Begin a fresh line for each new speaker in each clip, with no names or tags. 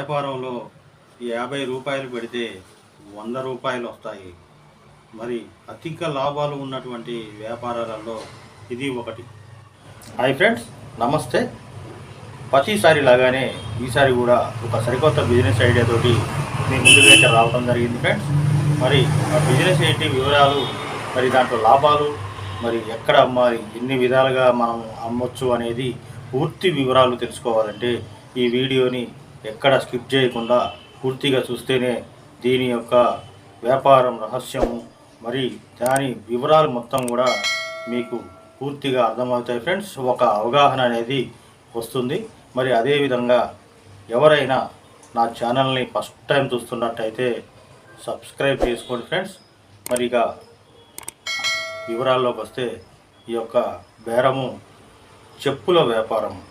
వ్యాపారంలో యాభై రూపాయలు పెడితే వంద రూపాయలు వస్తాయి. మరి అధిక లాభాలు ఉన్నటువంటి వ్యాపారాలలో ఇది ఒకటి. హాయ్ ఫ్రెండ్స్ నమస్తే. ప్రతిసారి లాగానే ఈసారి కూడా ఒక సరికొత్త బిజినెస్ ఐడియా తోటి మీ ముందుకైతే రావడం జరిగింది ఫ్రెండ్స్. మరి ఆ బిజినెస్ ఏంటి వివరాలు మరి దాంట్లో లాభాలు మరి ఎక్కడ అమ్మాలి ఎన్ని విధాలుగా మనం అమ్మొచ్చు అనేది పూర్తి వివరాలు తెలుసుకోవాలంటే ఈ వీడియోని ఎక్కడ స్కిప్ చేయకుండా పూర్తిగా చూస్తేనే దీని యొక్క వ్యాపారం రహస్యము మరి దాని వివరాలు మొత్తం కూడా మీకు పూర్తిగా అర్థమవుతాయి ఫ్రెండ్స్. ఒక అవగాహన అనేది వస్తుంది. మరి అదేవిధంగా ఎవరైనా నా ఛానల్ని ఫస్ట్ టైం చూస్తున్నట్టయితే సబ్స్క్రైబ్ చేసుకోండి ఫ్రెండ్స్. మరి ఇక వివరాల్లోకి వస్తే ఈ యొక్క బేరము చెప్పుల వ్యాపారం.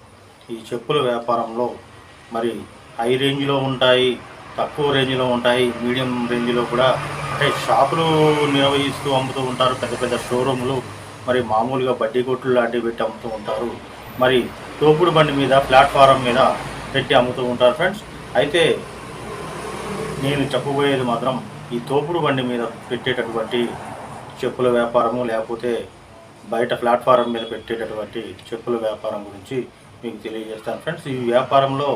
ఈ చెప్పుల వ్యాపారంలో మరి హై రేంజ్లో ఉంటాయి తక్కువ రేంజ్లో ఉంటాయి మీడియం రేంజ్లో కూడా. అంటే షాపులు నిర్వహిస్తూ అమ్ముతూ ఉంటారు పెద్ద పెద్ద షోరూములు. మరి మామూలుగా బడ్డీ కొట్లు లాంటివి పెట్టి అమ్ముతూ ఉంటారు. మరి తోపుడు బండి మీద ప్లాట్ఫారం మీద పెట్టి అమ్ముతూ ఉంటారు ఫ్రెండ్స్. అయితే నేను చెప్పబోయేది మాత్రం ఈ తోపుడు బండి మీద పెట్టేటటువంటి చెప్పుల వ్యాపారము లేకపోతే బయట ప్లాట్ఫారం మీద పెట్టేటటువంటి చెప్పుల వ్యాపారం గురించి మీకు తెలియజేస్తాను ఫ్రెండ్స్. ఈ వ్యాపారంలో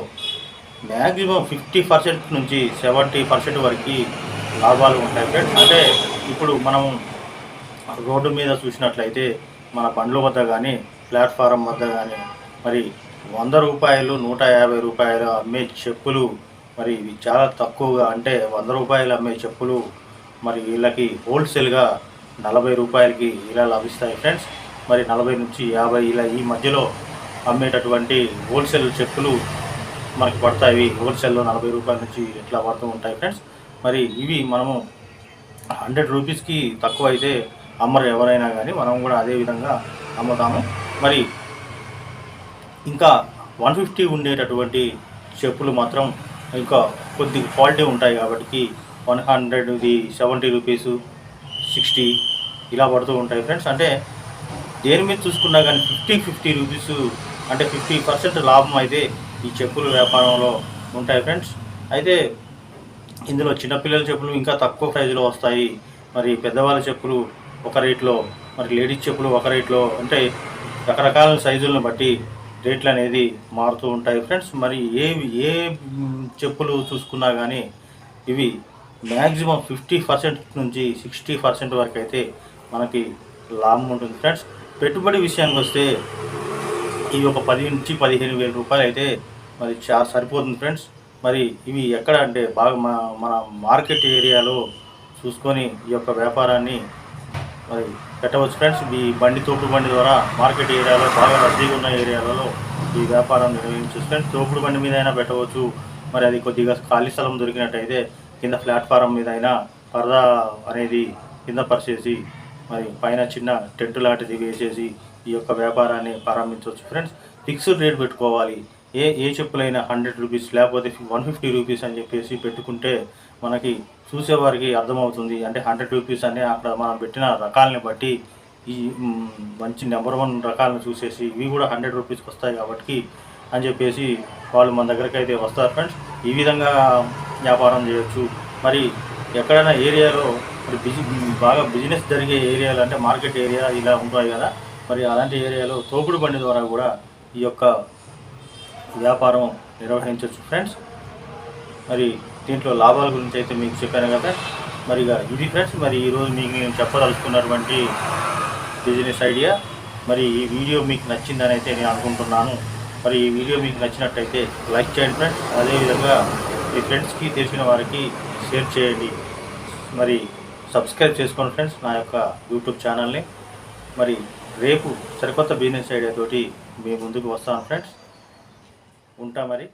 మ్యాక్సిమం ఫిఫ్టీ పర్సెంట్ నుంచి సెవెంటీ పర్సెంట్ వరకు లాభాలు ఉంటాయి ఫ్రెండ్స్. అంటే ఇప్పుడు మనం రోడ్డు మీద చూసినట్లయితే మన బండ్ల వద్ద కానీ ప్లాట్ఫారం వద్ద కానీ మరి వంద రూపాయలు నూట యాభై రూపాయలు అమ్మే చెప్పులు మరి ఇవి చాలా తక్కువగా అంటే వంద రూపాయలు అమ్మే చెప్పులు మరి వీళ్ళకి హోల్సేల్గా నలభై రూపాయలకి ఇలా లభిస్తాయి ఫ్రెండ్స్. మరి నలభై నుంచి యాభై ఇలా ఈ మధ్యలో అమ్మేటటువంటి హోల్సేల్ చెప్పులు మనకి పడతాయి. హోల్సేల్లో నలభై రూపాయల నుంచి ఇట్లా పడుతూ ఉంటాయి ఫ్రెండ్స్ మరి ఇవి మనము హండ్రెడ్ రూపీస్కి తక్కువ అయితే అమ్మరు ఎవరైనా కానీ మనం కూడా అదే విధంగా అమ్ముతాము. మరి ఇంకా వన్ ఫిఫ్టీ ఉండేటటువంటి చెప్పులు మాత్రం ఇంకా కొద్ది క్వాలిటీ ఉంటాయి కాబట్టి వన్ హండ్రెడ్ది సెవెంటీ రూపీసు సిక్స్టీ ఇలా పడుతూ ఉంటాయి ఫ్రెండ్స్ అంటే దేని మీద చూసుకున్నా కానీ ఫిఫ్టీ ఫిఫ్టీ రూపీస్ అంటే ఫిఫ్టీ పర్సెంట్ లాభం అయితే ఈ చెప్పుల వ్యాపారంలో ఉంటాయి ఫ్రెండ్స్. అయితే ఇందులో చిన్నపిల్లల చెప్పులు ఇంకా తక్కువ ప్రైజ్లో వస్తాయి. మరి పెద్దవాళ్ళ చెప్పులు ఒక రేట్లో మరి లేడీస్ చెప్పులు ఒక రేట్లో అంటే రకరకాల సైజులను బట్టి రేట్లు అనేది మారుతూ ఉంటాయి ఫ్రెండ్స్. మరి ఏ ఏ చెప్పులు చూసుకున్నా కానీ ఇవి మ్యాక్సిమం ఫిఫ్టీ పర్సెంట్ నుంచి సిక్స్టీ పర్సెంట్ వరకు అయితే మనకి లాభం ఉంటుంది ఫ్రెండ్స్. పెట్టుబడి విషయానికి వస్తే ఇవి ఒక పది నుంచి పదిహేను వేల రూపాయలు అయితే మరి చా సరిపోతుంది ఫ్రెండ్స్. మరి ఇవి ఎక్కడ అంటే బాగా మన మన మార్కెట్ ఏరియాలో చూసుకొని ఈ యొక్క వ్యాపారాన్ని మరి పెట్టవచ్చు ఫ్రెండ్స్. ఈ బండి తోపుడు బండి ద్వారా మార్కెట్ ఏరియాలో బాగా రద్దీగా ఉన్న ఏరియాలలో ఈ వ్యాపారం నిర్వహించవచ్చు ఫ్రెండ్స్. తోపుడు బండి మీద అయినా పెట్టవచ్చు. మరి అది కొద్దిగా ఖాళీ స్థలం దొరికినట్టయితే కింద ప్లాట్ఫారం మీద అయినా పరదా అనేది కింద పరిచేసి మరి పైన చిన్న టెంట్ లాంటిది వేసేసి ఈ యొక్క వ్యాపారాన్ని ప్రారంభించవచ్చు ఫ్రెండ్స్. ఫిక్స్డ్ రేట్ పెట్టుకోవాలి. ఏ ఏ చెప్పులైనా హండ్రెడ్ రూపీస్ లేకపోతే వన్ ఫిఫ్టీ రూపీస్ అని చెప్పేసి పెట్టుకుంటే మనకి చూసేవారికి అర్థమవుతుంది. అంటే హండ్రెడ్ రూపీస్ అనే అక్కడ మనం పెట్టిన రకాలని బట్టి ఈ మంచి నెంబర్ వన్ రకాలను చూసేసి ఇవి కూడా హండ్రెడ్ రూపీస్కి వస్తాయి కాబట్టి అని చెప్పేసి వాళ్ళు మన దగ్గరికి అయితే వస్తారు. ఫ్రెండ్స్ ఈ విధంగా వ్యాపారం చేయొచ్చు. మరి ఎక్కడైనా ఏరియాలో మరి బిజి బాగా బిజినెస్ జరిగే ఏరియాలు అంటే మార్కెట్ ఏరియా ఇలా ఉంటాయి కదా. మరి అలాంటి ఏరియాలో తోపుడు బండి ద్వారా కూడా ఈ యొక్క వ్యాపారం నిర్వహించవచ్చు ఫ్రెండ్స్ మరి దీంట్లో లాభాల గురించి అయితే మీకు చెప్పాను కదా. మరి ఇక ఇది ఫ్రెండ్స్ మరి ఈరోజు మీకు నేను చెప్పదలుచుకున్నటువంటి బిజినెస్ ఐడియా మరి ఈ వీడియో మీకు నచ్చిందని అయితే నేను అనుకుంటున్నాను. మరి ఈ వీడియో మీకు నచ్చినట్టయితే లైక్ చేయండి ఫ్రెండ్స్ అదేవిధంగా మీ ఫ్రెండ్స్కి తెలిసిన వారికి షేర్ చేయండి. మరి సబ్స్క్రైబ్ చేసుకోండి ఫ్రెండ్స్ నా యొక్క యూట్యూబ్ ఛానల్ని మరి రేపు సరికొత్త బిజినెస్ ఐడియా తోటి మీ ముందుకు వస్తాను ఫ్రెండ్స్ ఉంటా మరి.